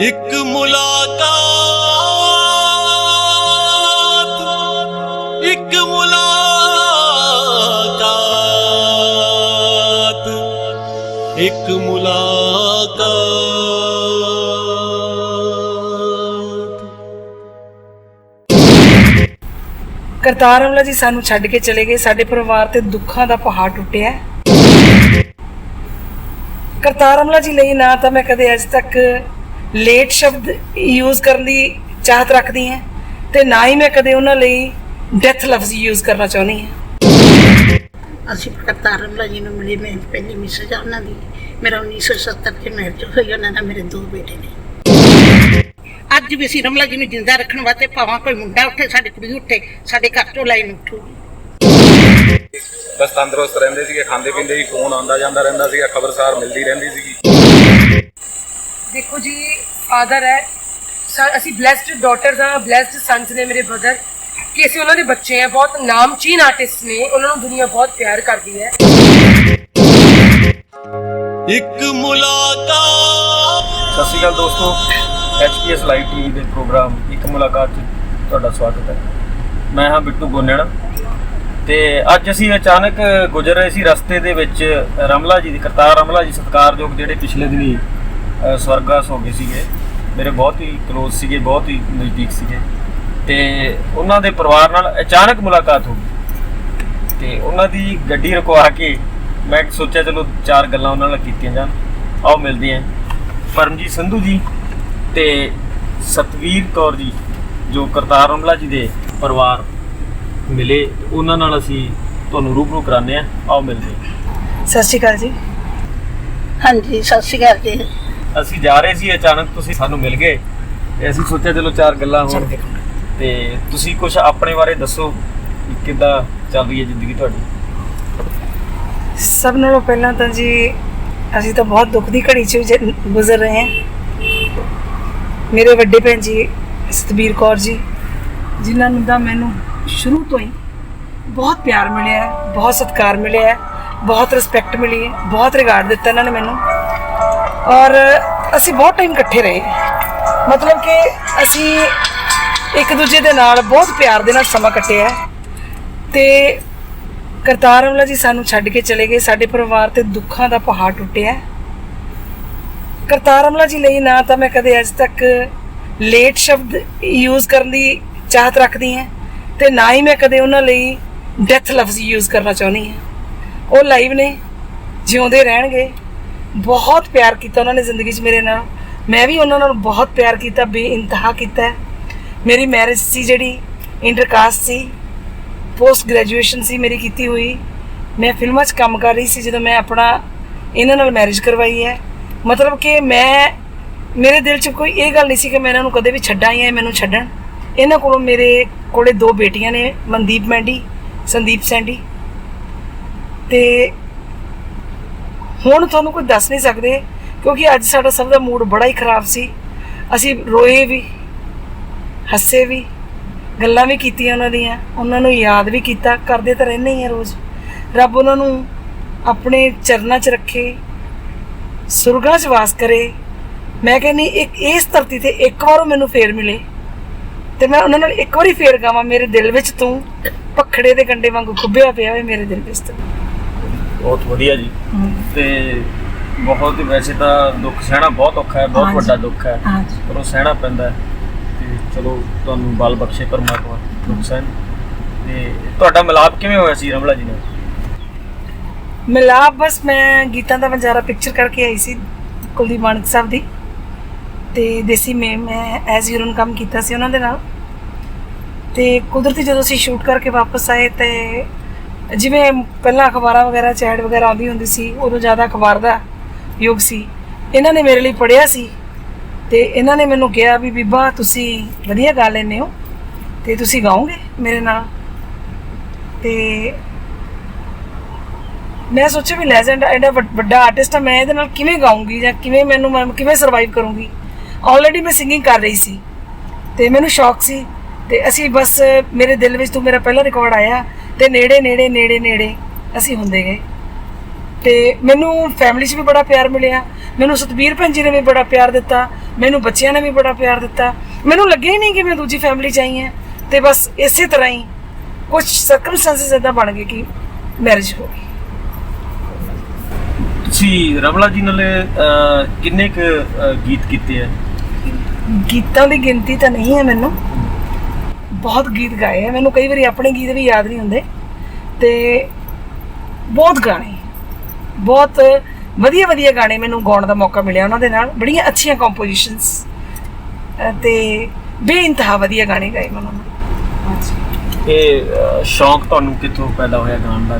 ਇੱਕ ਮੁਲਾਕਾਤ ਇੱਕ ਮੁਲਾਕਾਤ ਇੱਕ ਮੁਲਾਕਾਤ। ਕਰਤਾਰ ਅਮਲਾ ਜੀ, ਸਾਨੂੰ ਛੱਡ ਕੇ ਚਲੇ ਗਏ। ਸਾਡੇ ਪਰਿਵਾਰ ਤੇ ਦੁੱਖਾਂ ਦਾ ਪਹਾੜ ਟੁੱਟਿਆ। ਕਰਤਾਰ ਅਮਲਾ ਜੀ ਲਈ ਨਾ ਤਾਂ ਮੈਂ ਕਦੇ ਅੱਜ ਤੱਕ ਲੇਟ ਸ਼ਬਦ ਯੂਜ਼ ਕਰਨ ਦੀ ਚਾਹਤ ਰੱਖਦੀ ਹਾਂ ਤੇ ਨਾ ਹੀ ਮੈਂ ਕਦੇ ਉਹਨਾਂ ਲਈ ਡੈਥ ਲਫ਼ਜ਼ ਯੂਜ਼ ਕਰਨਾ ਚਾਹੁੰਦੀ ਹਾਂ। ਅਸੀਂ ਕਰਤਾਰ ਰਮਲਾ ਜੀ ਨੂੰ ਮਿਲੀ ਮੈਂ ਪਹਿਲੀ ਮਿਸਜ ਆ ਉਹਨਾਂ ਦੀ। ਮੇਰਾ 1970 ਚ ਮੈਰਿਜ ਹੋਈ ਉਹਨਾਂ ਨਾਲ ਮੇਰੇ ਦੋ ਬੇਟੇ ਨੇ। ਅੱਜ ਵੀ ਅਸੀਂ ਰਮਲਾ ਜੀ ਨੂੰ ਜਿੰਦਾ ਰੱਖਣ ਵਾਸਤੇ ਭਾਵਾਂ ਕੋਈ ਮੁੰਡਾ ਉੱਠੇ ਸਾਡੀ ਕੁੜੀ ਉੱਠੇ ਸਾਡੇ ਘਰ ਤੋਂ ਲਾਈਨ ਉੱਠੂਗੀ ਬਸ ਤੰਦਰੁਸਤ ਰਹਿੰਦੇ ਸੀਗੇ ਖਾਂਦੇ ਪੀਂਦੇ ਹੀ ਫੋਨ ਆਉਂਦਾ ਜਾਂਦਾ ਰਹਿੰਦਾ ਸੀਗਾ ਖਬਰਸਾਰ ਮਿਲਦੀ ਰਹਿੰਦੀ ਸੀਗੀ। ਦੇਖੋ ਜੀ ਫਾਦਰ ਹੈ। ਸਾ- ਅਸੀਂ ਬlesed ਡਾਟਰਸ ਹਾਂ ਬlesed ਸਨਸ ਨੇ ਮੇਰੇ ਬ੍ਰਦਰ ਕਿ ਅਸੀਂ ਉਹਨਾਂ ਦੇ ਬੱਚੇ ਆ ਬਹੁਤ ਨਾਮਚੀਨ ਆਰਟਿਸਟ ਨੇ ਉਹਨਾਂ ਨੂੰ ਦੁਨੀਆ ਬਹੁਤ ਪਿਆਰ ਕਰਦੀ ਹੈ। ਇੱਕ ਮੁਲਾਕਾਤ। ਸਤਿ ਸ਼੍ਰੀ ਅਕਾਲ ਦੋਸਤੋ ਐਚਪੀਐਸ ਲਾਈਵ ਟੀਵੀ ਦੇ ਪ੍ਰੋਗਰਾਮ ਇੱਕ ਮੁਲਾਕਾਤ 'ਚ ਤੁਹਾਡਾ ਸਵਾਗਤ ਹੈ। ਮੈਂ ਹਾਂ ਬਿੱਟੂ ਗੋਨੇਣਾ ਤੇ ਅੱਜ ਅਸੀਂ ਅਚਾਨਕ ਗੁਜ਼ਰ ਰਹੇ ਸੀ ਰਸਤੇ ਦੇ ਵਿੱਚ ਰਮਲਾ ਜੀ ਦੀ ਕਰਤਾਰ ਰਮਲਾ ਜੀ ਸਤਿਕਾਰਯੋਗ ਜਿਹੜੇ ਪਿਛਲੇ ਦਿਨੀ ਅ, ਸਵਰਗਵਾਸ ਹੋ ਗਏ ਸੀਗੇ। ਮੇਰੇ ਬਹੁਤ ਹੀ ক্লোਜ਼ ਸੀਗੇ ਬਹੁਤ ਹੀ ਨਜ਼ਦੀਕ ਸੀਗੇ। ਤੇ ਉਹਨਾਂ ਦੇ ਪਰਿਵਾਰ ਨਾਲ ਅਚਾਨਕ ਮੁਲਾਕਾਤ ਹੋ ਗਈ। ਤੇ ਉਹਨਾਂ ਦੀ ਗੱਡੀ ਰੁਕਵਾ ਕੇ ਮੈਂ ਸੋਚਿਆ ਚਲੋ ਚਾਰ ਗੱਲਾਂ ਉਹਨਾਂ ਨਾਲ ਕੀਤੀਆਂ ਜਾਣ। ਆਓ ਮਿਲਦੇ ਹਾਂ। ਪਰਮਜੀਤ ਸੰਧੂ ਜੀ ਤੇ ਸਤਵੀਰ ਕੌਰ ਜੀ ਜੋ ਕਰਤਾਰ ਰਮਲਾ ਜੀ ਦੇ ਪਰਿਵਾਰ ਮਿਲੇ ਉਹਨਾਂ ਨਾਲ ਅਸੀਂ ਤੁਹਾਨੂੰ ਰੂਬਰੂ ਕਰਾਉਂਦੇ ਹਾਂ। ਆਓ ਮਿਲਦੇ ਹਾਂ। ਸਤਿ ਸ਼੍ਰੀ ਅਕਾਲ ਜੀ। ਹਾਂਜੀ ਸਤਿ ਸ਼੍ਰੀ ਅਕਾਲ ਜੀ। ਅਸੀਂ ਜਾ ਰਹੇ ਸੀ ਅਚਾਨਕ ਤੁਸੀਂ ਸਾਨੂੰ ਮਿਲ ਗਏ ਤੇ ਅਸੀਂ ਸੋਚਿਆ ਚਲੋ ਚਾਰ ਗੱਲਾਂ ਹੋਣ ਤੇ ਤੁਸੀਂ ਕੁਝ ਆਪਣੇ ਬਾਰੇ ਦੱਸੋ ਕਿ ਕਿੱਦਾਂ ਚੱਲ ਰਹੀ ਹੈ ਜ਼ਿੰਦਗੀ ਤੁਹਾਡੀ? ਸਭ ਨਾਲੋਂ ਪਹਿਲਾਂ ਤਾਂ ਜੀ ਅਸੀਂ ਤਾਂ ਬਹੁਤ ਦੁੱਖ ਦੀ ਘੜੀ 'ਚ ਗੁਜ਼ਰ ਰਹੇ ਹਾਂ। ਮੇਰੇ ਵੱਡੇ ਭੈਣ ਜੀ ਸਤਬੀਰ ਕੌਰ ਜੀ ਜਿਨ੍ਹਾਂ ਨੂੰ ਤਾਂ ਮੈਨੂੰ ਸ਼ੁਰੂ ਤੋਂ ਹੀ ਬਹੁਤ ਪਿਆਰ ਮਿਲਿਆ ਹੈ, ਬਹੁਤ ਸਤਿਕਾਰ ਮਿਲਿਆ ਹੈ, ਬਹੁਤ ਰਿਸਪੈਕਟ ਮਿਲੀ ਹੈ ਬਹੁਤ ਰਿਗਾਰਡ ਦਿੱਤਾ ਇਹਨਾਂ ਨੇ ਮੈਨੂੰ। ਔਰ ਅਸੀਂ ਬਹੁਤ ਟਾਈਮ ਇਕੱਠੇ ਰਹੇ। ਮਤਲਬ ਕਿ ਅਸੀਂ ਇੱਕ ਦੂਜੇ ਦੇ ਨਾਲ ਬਹੁਤ ਪਿਆਰ ਦੇ ਨਾਲ ਸਮਾਂ ਕੱਟਿਆ ਹੈ। ਤੇ ਕਰਤਾਰ ਅਮਲਾ ਜੀ ਸਾਨੂੰ ਛੱਡ ਕੇ ਚਲੇ ਗਏ। ਸਾਡੇ ਪਰਿਵਾਰ ਤੇ ਦੁੱਖਾਂ ਦਾ ਪਹਾੜ ਟੁੱਟਿਆ ਕਰਤਾਰ ਅਮਲਾ ਜੀ ਲਈ ਨਾ ਤਾਂ ਮੈਂ ਕਦੇ ਅੱਜ ਤੱਕ ਲੇਟ ਸ਼ਬਦ ਯੂਜ਼ ਕਰਨ ਦੀ ਚਾਹਤ ਰੱਖਦੀ ਹਾਂ ਤੇ ਨਾ ਹੀ ਮੈਂ ਕਦੇ ਉਹਨਾਂ ਲਈ ਡੈਥ ਲਫ਼ਜ਼ ਯੂਜ਼ ਕਰਨਾ ਚਾਹੁੰਦੀ ਹਾਂ। ਉਹ ਲਾਈਵ ਨੇ, ਜਿਉਂਦੇ ਰਹਿਣਗੇ। ਬਹੁਤ ਪਿਆਰ ਕੀਤਾ ਉਹਨਾਂ ਨੇ ਜ਼ਿੰਦਗੀ 'ਚ ਮੇਰੇ ਨਾਲ। ਮੈਂ ਵੀ ਉਹਨਾਂ ਨਾਲ ਬਹੁਤ ਪਿਆਰ ਕੀਤਾ, ਬੇਇੰਤਹਾ ਕੀਤਾ। ਮੇਰੀ ਮੈਰਿਜ ਸੀ ਜਿਹੜੀ ਇੰਟਰਕਾਸਟ ਸੀ। ਪੋਸਟ ਗ੍ਰੈਜੂਏਸ਼ਨ ਸੀ ਮੇਰੀ ਕੀਤੀ ਹੋਈ। ਮੈਂ ਫਿਲਮਾਂ 'ਚ ਕੰਮ ਕਰ ਰਹੀ ਸੀ ਜਦੋਂ ਮੈਂ ਆਪਣਾ, ਇਹਨਾਂ ਨਾਲ ਮੈਰਿਜ ਕਰਵਾਈ ਹੈ। ਮਤਲਬ ਕਿ ਮੈਂ, ਮੇਰੇ ਦਿਲ 'ਚ ਕੋਈ ਇਹ ਗੱਲ ਨਹੀਂ ਸੀ ਕਿ ਮੈਂ ਇਹਨਾਂ ਨੂੰ ਕਦੇ ਵੀ ਛੱਡਾਂ ਜਾਂ ਇਹ ਮੈਨੂੰ ਛੱਡਣ। ਇਹਨਾਂ ਕੋਲੋਂ ਮੇਰੇ ਕੋਲੇ ਦੋ ਬੇਟੀਆਂ ਨੇ, ਮਨਦੀਪ ਮੈਂਡੀ, ਸੰਦੀਪ ਸੈਂਡੀ। ਤੇ ਹੁਣ ਤੁਹਾਨੂੰ ਕੋਈ ਦੱਸ ਨਹੀਂ ਸਕਦੇ ਕਿਉਂਕਿ ਅੱਜ ਸਾਡਾ ਸਭ ਦਾ ਮੂਡ ਬੜਾ ਹੀ ਖਰਾਬ ਸੀ। ਅਸੀਂ ਰੋਏ ਵੀ ਹੱਸੇ ਵੀ ਗੱਲਾਂ ਵੀ ਕੀਤੀਆਂ ਉਹਨਾਂ ਦੀਆਂ ਉਹਨਾਂ ਨੂੰ ਯਾਦ ਵੀ ਕੀਤਾ ਕਰਦੇ ਤਾਂ ਰਹਿੰਦੇ ਹੀ ਆ ਰੋਜ਼। ਰੱਬ ਉਹਨਾਂ ਨੂੰ ਆਪਣੇ ਚਰਨਾਂ 'ਚ ਰੱਖੇ ਸੁਰਗਾਂ 'ਚ ਵਾਸ ਕਰੇ। ਮੈਂ ਕਹਿੰਨੀ ਇੱਕ ਇਸ ਧਰਤੀ ਤੇ ਇੱਕ ਵਾਰ ਉਹ ਮੈਨੂੰ ਫੇਰ ਮਿਲੇ ਤੇ ਮੈਂ ਉਹਨਾਂ ਨਾਲ ਇੱਕ ਵਾਰੀ ਫੇਰ ਗਾਵਾਂ ਮੇਰੇ ਦਿਲ ਵਿੱਚ ਤੂੰ ਪਖੜੇ ਦੇ ਕੰਡੇ ਵਾਂਗੂ ਖੁੱਬਿਆ ਪਿਆ ਵੇ ਮੇਰੇ ਦਿਲ ਵਿੱਚ ਤੂੰ। ਬਹੁਤ ਵਧੀਆ ਜੀ। ਤੇ ਬਹੁਤ ਹੀ ਵੈਸੇ ਤਾਂ ਦੁੱਖ ਸਹਿਣਾ ਬਹੁਤ ਔਖਾ ਹੈ ਬਹੁਤ। ਵੱਡਾ ਦੁੱਖ ਹੈ। ਹਾਂਜੀ। ਪਰ ਉਹ ਸਹਿਣਾ ਪੈਂਦਾ ਹੈ ਤੇ ਚਲੋ ਤੁਹਾਨੂੰ ਬਲ ਬਖਸ਼ੇ ਪਰਮਾਤਮਾ ਦੁੱਖ ਸਹਿਣ। ਤੇ ਤੁਹਾਡਾ ਮਿਲਾਪ ਕਿਵੇਂ ਹੋਇਆ ਸੀ ਰਮਲਾ ਜੀ ਨਾਲ? ਮਿਲਾਪ ਬਸ ਮੈਂ ਗੀਤਾਂ ਦਾ ਬੰਜਾਰਾ ਪਿਕਚਰ ਕਰਕੇ ਆਈ ਸੀ ਕੁਲਦੀਪ ਮਾਨਕ ਸਾਹਿਬ ਦੀ। ਤੇ ਦੇਸੀ ਮੇ ਮੈਂ ਐਜ਼ ਹੀਰੋਇਨ ਕੰਮ ਕੀਤਾ ਸੀ ਉਹਨਾਂ ਦੇ ਨਾਲ। ਤੇ ਕੁਦਰਤੀ ਜਦੋਂ ਅਸੀਂ ਸ਼ੂਟ ਕਰਕੇ ਵਾਪਸ ਆਏ ਤੇ ਜਿਵੇਂ ਪਹਿਲਾਂ ਅਖਬਾਰਾਂ ਵਗੈਰਾ, ਚੈਟ ਵਗੈਰਾ ਆਉਂਦੀ ਹੁੰਦੀ ਸੀ, ਉਦੋਂ ਜ਼ਿਆਦਾ ਅਖਬਾਰ ਦਾ ਯੁੱਗ ਸੀ। ਇਹਨਾਂ ਨੇ ਮੇਰੇ ਲਈ ਪੜ੍ਹਿਆ ਸੀ ਤੇ ਇਹਨਾਂ ਨੇ ਮੈਨੂੰ ਕਿਹਾ ਵੀ ਬੀਬਾ ਤੁਸੀਂ ਵਧੀਆ ਗਾ ਲੈਂਦੇ ਹੋ ਤੇ ਤੁਸੀਂ ਗਾਓਗੇ ਮੇਰੇ ਨਾਲ? ਤੇ ਮੈਂ ਸੋਚਿਆ ਵੀ ਲੈਜੈਂਡ ਐਡਾ ਵੱਡ- ਵੱਡਾ ਆਰਟਿਸਟ ਆ, ਮੈਂ ਇਹਦੇ ਨਾਲ ਕਿਵੇਂ ਗਾਉਂਗੀ ਜਾਂ ਕਿਵੇਂ ਮੈਨੂੰ, ਮੈਂ ਕਿਵੇਂ ਸਰਵਾਈਵ ਕਰੂੰਗੀ? ਆਲਰੇਡੀ ਮੈਂ ਸਿੰਗਿੰਗ ਕਰ ਰਹੀ ਸੀ ਤੇ ਮੈਨੂੰ ਸ਼ੌਕ ਸੀ ਤੇ ਅਸੀਂ ਬਸ ਮੇਰੇ ਦਿਲ ਵਿੱਚ ਤੂੰ ਮੇਰਾ ਪਹਿਲਾ ਰਿਕਾਰਡ ਆਇਆ ਤੇ ਨੇੜੇ ਨੇੜੇ ਨੇੜੇ ਨੇੜੇ ਅਸੀਂ ਹੁੰਦੇ ਗਏ। ਤੇ ਮੈਨੂੰ ਫੈਮਿਲੀ 'ਚ ਵੀ ਬੜਾ ਪਿਆਰ ਮਿਲਿਆ ਮੈਨੂੰ ਸਤਬੀਰ ਭੈਣ ਜੀ ਨੇ ਵੀ ਬੜਾ ਪਿਆਰ ਦਿੱਤਾ ਮੈਨੂੰ ਬੱਚਿਆਂ ਨੇ ਵੀ ਬੜਾ ਪਿਆਰ ਦਿੱਤਾ। ਮੈਨੂੰ ਲੱਗਿਆ ਹੀ ਨਹੀਂ ਕਿ ਮੈਂ ਦੂਜੀ ਫੈਮਿਲੀ ਚ ਆਈ ਹਾਂ ਤੇ ਬਸ ਇਸੇ ਤਰ੍ਹਾਂ ਹੀ ਕੁਝ ਸਰਕਮਸਟੈਂਸਸ ਇਦਾਂ ਬਣ ਗਏ ਕਿ ਮੈਰਿਜ ਹੋ ਗਈ। ਤੁਸੀਂ ਰਮਲਾ ਜੀ ਨਾਲ ਕਿੰਨੇ ਕੁ ਗੀਤ ਕੀਤੇ ਆ? ਗੀਤਾਂ ਦੀ ਗਿਣਤੀ ਤਾਂ ਨਹੀਂ ਹੈ ਮੈਨੂੰ। ਬਹੁਤ ਗੀਤ ਗਾਏ ਆ। ਮੈਨੂੰ ਕਈ ਵਾਰੀ ਆਪਣੇ ਗੀਤ ਵੀ ਯਾਦ ਨਹੀਂ ਹੁੰਦੇ। ਤੇ ਬਹੁਤ ਗਾਣੇ। ਬਹੁਤ ਵਧੀਆ ਵਧੀਆ ਗਾਣੇ ਮੈਨੂੰ ਗਾਉਣ ਦਾ ਮੌਕਾ ਮਿਲਿਆ ਉਹਨਾਂ ਦੇ ਨਾਲ। ਬੜੀਆਂ ਅੱਛੀਆਂ ਕੰਪੋਜੀਸ਼ਨਸ ਤੇ ਬੇਇੰਤਹਾ ਵਧੀਆ ਗਾਣੇ ਗਾਏ ਉਹਨਾਂ ਨੇ। ਇਹ ਸ਼ੌਂਕ ਤੁਹਾਨੂੰ ਕਿੱਥੋਂ ਪੈਦਾ ਹੋਇਆ ਗਾਉਣ ਦਾ?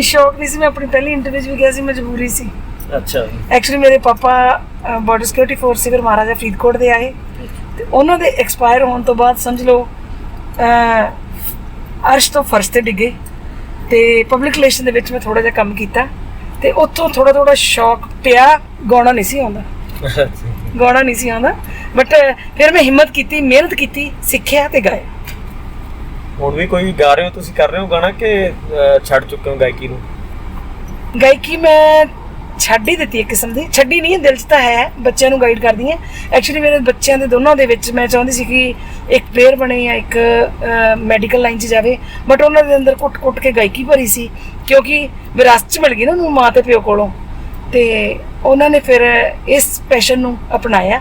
ਸ਼ੌਕ ਨਹੀਂ ਸੀ ਮੈਂ ਆਪਣੀ ਪਹਿਲੀ ਇੰਟਰਵਿਊ ਵੀ ਗਿਆ ਸੀ ਮਜਬੂਰੀ ਸੀ। ਅੱਛਾ। ਐਕਚੁਅਲੀ ਮੇਰੇ ਪਾਪਾ ਬਾਰਡਰ ਸਿਕਿਉਰਿਟੀ ਫੋਰਸ ਸੀ ਫਿਰ ਮਹਾਰਾਜਾ ਫਰੀਦਕੋਟ ਦੇ ਆਏ। ਉਹਨਾਂ ਦੇ ਐਕਸਪਾਇਰ ਹੋਣ ਤੋਂ ਬਾਅਦ ਸਮਝ ਲਓ ਅਰਸ਼ ਤੋਂ ਫਰਸ਼ ਤੇ ਡਿੱਗੇ ਤੇ ਪਬਲਿਕ ਰਿਲੇਸ਼ਨ ਦੇ ਵਿੱਚ ਮੈਂ ਥੋੜਾ ਜਿਹਾ ਕੰਮ ਕੀਤਾ ਤੇ ਉੱਥੋਂ ਥੋੜਾ ਥੋੜਾ ਸ਼ੌਕ ਪਿਆ ਗਾਉਣਾ ਨਹੀਂ ਸੀ ਆਉਂਦਾ। ਗਾਉਣਾ ਨਹੀਂ ਸੀ ਆਉਂਦਾ। ਬਟ ਫਿਰ ਮੈਂ ਹਿੰਮਤ ਕੀਤੀ ਮਿਹਨਤ ਕੀਤੀ ਸਿੱਖਿਆ ਤੇ ਗਾਇਆ। ਹੁਣ ਵੀ ਕੋਈ ਗਾ ਰਹੇ ਹੋ ਤੁਸੀਂ ਕਰ ਰਹੇ ਹੋ ਗਾਣਾ ਕਿ ਛੱਡ ਚੁੱਕੇ ਹੋ ਗਾਇਕੀ ਨੂੰ? ਗਾਇਕੀ ਮੈਂ ਛੱਡ ਹੀ ਦਿੱਤੀ ਇੱਕ ਕਿਸਮ ਦੀ। ਛੱਡੀ ਨਹੀਂ, ਦਿਲ 'ਚ ਤਾਂ ਹੈ, ਬੱਚਿਆਂ ਨੂੰ ਗਾਈਡ ਕਰਦੀ ਹਾਂ। ਐਕਚੁਅਲੀ ਮੇਰੇ ਬੱਚਿਆਂ ਦੇ ਦੋਨਾਂ ਦੇ ਵਿੱਚ ਮੈਂ ਚਾਹੁੰਦੀ ਸੀ ਕਿ ਇੱਕ ਪਲੇਅਰ ਬਣੇ ਜਾਂ ਇੱਕ ਮੈਡੀਕਲ ਲਾਈਨ 'ਚ ਜਾਵੇ। ਬਟ ਉਹਨਾਂ ਦੇ ਅੰਦਰ ਕੁੱਟ-ਕੁੱਟ ਕੇ ਗਾਇਕੀ ਭਰੀ ਸੀ, ਕਿਉਂਕਿ ਵਿਰਾਸਤ 'ਚ ਮਿਲ ਗਈ ਨਾ ਉਹਨੂੰ ਮਾਂ ਤੇ ਪਿਓ ਕੋਲੋਂ। ਤੇ ਉਹਨਾਂ ਨੇ ਫਿਰ ਇਸ ਪੈਸ਼ਨ ਨੂੰ ਅਪਣਾਇਆ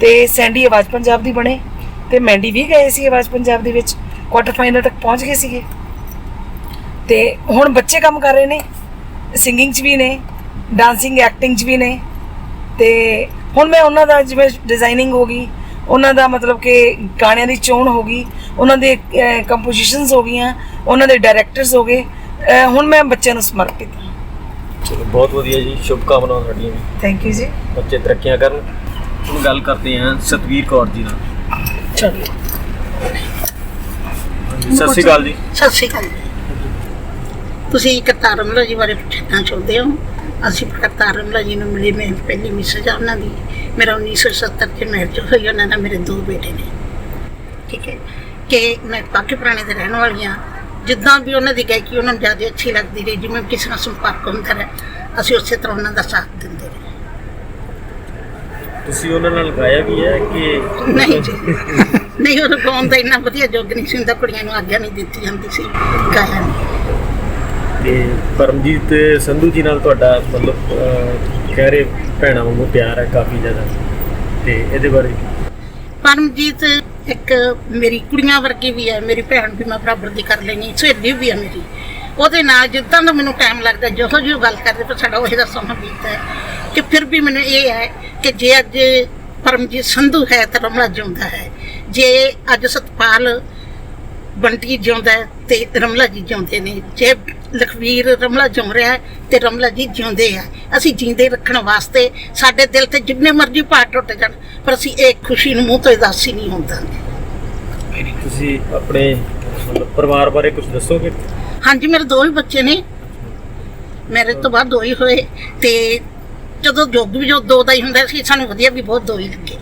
ਤੇ ਸੈਂਡੀ ਆਵਾਜ਼ ਪੰਜਾਬ ਦੀ ਬਣੇ ਤੇ ਮੈਂਡੀ ਵੀ ਗਏ ਸੀ ਆਵਾਜ਼ ਪੰਜਾਬ ਦੇ ਵਿੱਚ ਕੁਆਟਰ ਫਾਈਨਲ ਤੱਕ ਪਹੁੰਚ ਗਏ ਸੀਗੇ। ਤੇ ਹੁਣ ਬੱਚੇ ਕੰਮ ਕਰ ਰਹੇ ਨੇ ਸਿੰਗਿੰਗ 'ਚ ਵੀ ਨੇ। ਡਾਂਸਿੰਗ ਐਕਟਿੰਗ 'ਚ ਵੀ ਨੇ। ਤੇ ਹੁਣ ਮੈਂ ਉਹਨਾਂ ਦਾ ਜਿਵੇਂ ਡਿਜ਼ਾਈਨਿੰਗ ਹੋ ਗਈ ਉਹਨਾਂ ਦਾ ਮਤਲਬ ਕਿ ਗਾਣਿਆਂ ਦੀ ਚੋਣ ਹੋ ਗਈ ਉਹਨਾਂ ਦੇ ਕੰਪੋਜੀਸ਼ਨਸ ਹੋ ਗਈਆਂ ਉਹਨਾਂ ਦੇ ਡਾਇਰੈਕਟਰਸ ਹੋ ਗਏ। ਹੁਣ ਮੈਂ ਬੱਚਿਆਂ ਨੂੰ ਸਮਰਪਿਤ ਹਾਂ। ਚਲੋ ਬਹੁਤ ਵਧੀਆ ਜੀ ਸ਼ੁਭ ਕਾਮਨਾਵਾਂ ਤੁਹਾਡੀਆਂ ਵੀ। ਥੈਂਕ ਯੂ ਜੀ। ਬੱਚੇ ਤਰੱਕੀਆਂ ਕਰਨ। ਹੁਣ ਗੱਲ ਕਰਦੇ ਹਾਂ ਸਤਵੀਰ ਕੌਰ ਜੀ ਨਾਲ। ਚਲੋ। ਸਤਿ ਸ਼੍ਰੀ ਅਕਾਲ ਜੀ। ਸਤਿ ਸ਼੍ਰੀ ਅਕਾਲ। ਜੀ ਤੁਸੀਂ ਕਰਤਾਰ ਰਮਲਾ ਜੀ ਬਾਰੇ ਪੁੱਛਣਾ ਚਾਹੁੰਦੇ ਹੋ? ਅਸੀਂ ਕਰਤਾਰ ਰਮਲਾ ਜੀ ਨੂੰ ਮਿਲੇ ਮੈਂ ਪਹਿਲੀ ਮਿਸਜ ਆ ਉਹਨਾਂ ਦੀ। ਮੇਰਾ 1970 ਚ ਮੈਰਿਜ ਹੋਈ ਉਹਨਾਂ ਨਾਲ ਮੇਰੇ ਦੋ ਬੇਟੇ ਨੇ। ਠੀਕ ਹੈ? ਕਿ ਮੈਂ ਪਾਕੇ ਪੁਰਾਣੇ ਦੇ ਰਹਿਣ ਵਾਲੀ ਹਾਂ। ਜਿੱਦਾਂ ਵੀ ਉਹਨਾਂ ਦੀ ਗਾਇਕੀ ਉਹਨਾਂ ਨੂੰ ਜ਼ਿਆਦਾ ਅੱਛੀ ਲੱਗਦੀ ਰਹੀ ਜਿਵੇਂ ਕਿਸੇ ਨਾਲ ਸੰਪਰਕ ਹੁੰਦਾ ਰਿਹਾ ਅਸੀਂ ਉਸੇ ਤਰ੍ਹਾਂ ਉਹਨਾਂ ਦਾ ਸਾਥ ਦਿੰਦੇ ਰਹੇ। ਤੁਸੀਂ ਉਹਨਾਂ ਨਾਲ ਗਾਇਆ ਵੀ ਹੈ ਕਿ ਨਹੀਂ ਜੀ। ਨਹੀਂ ਉਹ ਗਾਉਣ ਦਾ ਇੰਨਾ ਵਧੀਆ ਜੋਗ ਨਹੀਂ ਸੀ ਹੁੰਦਾ ਕੁੜੀਆਂ ਨੂੰ ਆਗਿਆ ਨਹੀਂ ਦਿੱਤੀ ਜਾਂਦੀ ਸੀ ਗਾਇਆ ਨਹੀਂ। ਤੇ ਪਰਮਜੀਤ ਸੰਧੂ ਜੀ ਨਾਲ ਤੁਹਾਡਾ ਮਤਲਬ ਅਹ, ਕਹਿ ਰਹੇ ਭੈਣਾਂ ਵਾਂਗੂ ਪਿਆਰ ਹੈ ਕਾਫੀ ਜ਼ਿਆਦਾ ਤੇ ਇਹਦੇ ਬਾਰੇ? ਪਰਮਜੀਤ ਇੱਕ ਮੇਰੀ ਕੁੜੀਆਂ ਵਰਗੀ ਵੀ ਹੈ ਮੇਰੀ ਭੈਣ ਵੀ ਮੈਂ ਬਰਾਬਰ ਦੀ ਕਰ ਲੈਣੀ ਸਹੇਲੀ ਵੀ ਹੈ ਮੇਰੀ। ਉਹਦੇ ਨਾਲ ਜਿੱਦਾਂ ਦਾ ਮੈਨੂੰ ਟਾਈਮ ਲੱਗਦਾ ਜਿਹੋ ਜਿਹੀ ਗੱਲ ਕਰਦੇ ਪਰ ਸਾਡਾ ਉਹੀ ਦਾ ਸਮਾਂ ਬੀਤਦਾ ਹੈ। ਕਿ ਫਿਰ ਵੀ ਮੈਨੂੰ ਇਹ ਹੈ ਕਿ ਜੇ ਅੱਜ ਪਰਮਜੀਤ ਸੰਧੂ ਹੈ ਤਾਂ ਰਮਲਾ ਜਿਉਂਦਾ ਹੈ। ਜੇ ਅੱਜ ਸਤਪਾਲ ਬੰਟੀ ਜਿਉਂਦਾ ਹੈ ਤੇ ਰਮਲਾ ਜੀ ਜਿਉਂਦੇ ਨੇ। ਜੇ ਲਖਵੀਰ ਰਮਲਾ ਜਿਉਂ ਰਿਹਾ ਹੈ ਤੇ ਰਮਲਾ ਜੀ ਜਿਉਂਦੇ ਆ। ਅਸੀਂ ਜਿੰਦੇ ਰੱਖਣ ਵਾਸਤੇ ਸਾਡੇ ਦਿਲ ਤੇ ਜਿੰਨੇ ਮਰਜ਼ੀ ਭਾਰ ਟੁੱਟ ਜਾਣ ਪਰ ਅਸੀਂ ਇਹ ਖੁਸ਼ੀ ਨੂੰ ਮੂੰਹ ਤੋਂ ਉਦਾਸੀ ਨਹੀਂ ਹੁੰਦਾ ਤੁਸੀਂ ਆਪਣੇ ਮਤਲਬ ਪਰਿਵਾਰ ਬਾਰੇ ਕੁਝ ਦੱਸੋਗੇ? ਹਾਂਜੀ ਮੇਰੇ ਦੋ ਹੀ ਬੱਚੇ ਨੇ। ਮੇਰੇ ਤੋਂ ਬਾਅਦ ਦੋ ਹੀ ਹੋਏ ਤੇ ਜਦੋਂ ਜੋਗ ਵੀ ਜੋ ਦੋ ਦਾ ਹੀ ਹੁੰਦਾ ਸੀ ਸਾਨੂੰ ਵਧੀਆ ਵੀ ਬਹੁਤ ਦੋ ਹੀ ਲੱਗੇ।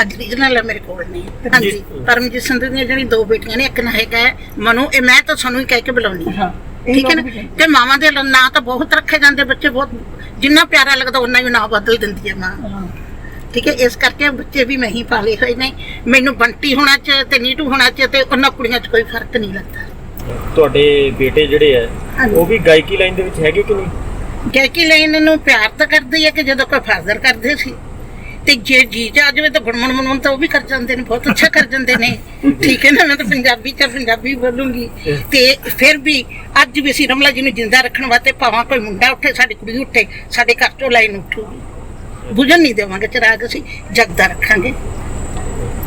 ਅੱਜ ਰੀਜਨਲ ਹੈ ਮੇਰੇ ਕੋਲ ਨੇ ਹਾਂਜੀ ਪਰਮਜੀਤ ਸੰਧੂ ਦੀਆਂ ਜਿਹੜੀ ਦੋ ਬੇਟੀਆਂ ਨੇ ਇੱਕ ਨਾ ਹੈਗਾ ਹੈ ਮਨੂ ਇਹ ਮੈਂ ਤਾਂ ਸਾਨੂੰ ਹੀ ਕਹਿ ਕੇ ਬੁਲਾਉਣੀ ਹਾਂ। ਠੀਕ ਹੈ ਨਾ? ਤੇ ਮਾਵਾਂ ਦੇ ਨਾਂ ਤਾਂ ਬਹੁਤ ਰੱਖੇ ਜਾਂਦੇ ਬੱਚੇ ਬਹੁਤ ਜਿੰਨਾ ਪਿਆਰਾ ਲੱਗਦਾ ਉਹਨਾਂ ਹੀ ਨਾਂ ਬਦਲ ਦਿੰਦੀ ਹੈ ਮਾਂ। ਠੀਕ ਹੈ ਇਸ ਕਰਕੇ ਬੱਚੇ ਵੀ ਮੈਂ ਹੀ ਪਾਲੇ ਹੋਏ ਨੇ। ਮੈਨੂੰ ਬੰਟੀ ਹੋਣਾ ਚ ਤੇ ਨੀਟੂ ਹੋਣਾ ਚ ਤੇ ਉਹਨਾਂ ਕੁੜੀਆਂ ਚ ਕੋਈ ਫ਼ਰਕ ਨਹੀਂ ਲੱਗਦਾ। ਤੁਹਾਡੇ ਬੇਟੇ ਜਿਹੜੇ ਆ। ਉਹ ਵੀ ਗਾਇਕੀ ਲਾਈਨ ਦੇ ਵਿੱਚ ਹੈਗੇ ਕਿ ਨਹੀਂ? ਗਾਇਕੀ ਲਾਈਨ ਨੂੰ ਪਿਆਰ ਤਾਂ ਕਰਦੀ ਹੈ ਕਿ ਜਦੋਂ ਕੋਈ ਫਾਦਰ ਕਰਦੇ ਸੀ। ਤੇ ਜੇ ਜੀ ਚ ਆ ਜਾਵੇ ਤਾਂ ਗੁਣਮਣ ਮਨਉਣ ਤਾਂ ਉਹ ਵੀ ਕਰ ਜਾਂਦੇ ਨੇ ਬਹੁਤ ਅੱਛਾ ਕਰ ਜਾਂਦੇ ਨੇ। ਠੀਕ ਹੈ ਨਾ ਮੈਂ ਤਾਂ ਪੰਜਾਬੀ ਚ ਪੰਜਾਬੀ ਬੋਲੂੰਗੀ। ਤੇ ਫਿਰ ਵੀ ਅੱਜ ਵੀ ਅਸੀਂ ਰਮਲਾ ਜੀ ਨੂੰ ਜਿੰਦਾ ਰੱਖਣ ਵਾਸਤੇ ਭਾਵਾਂ ਕੋਈ ਮੁੰਡਾ ਉੱਠੇ ਸਾਡੀ ਕੁੜੀ ਉੱਠੇ ਸਾਡੇ ਘਰ ਚੋਂ ਲਾਈਨ ਉੱਠੂਗੀ। ਬੁਝਣ ਨਹੀਂ ਦੇਵਾਂਗੇ ਚਿਰਾਗ ਅਸੀਂ ਜਗਦਾ ਰੱਖਾਂਗੇ।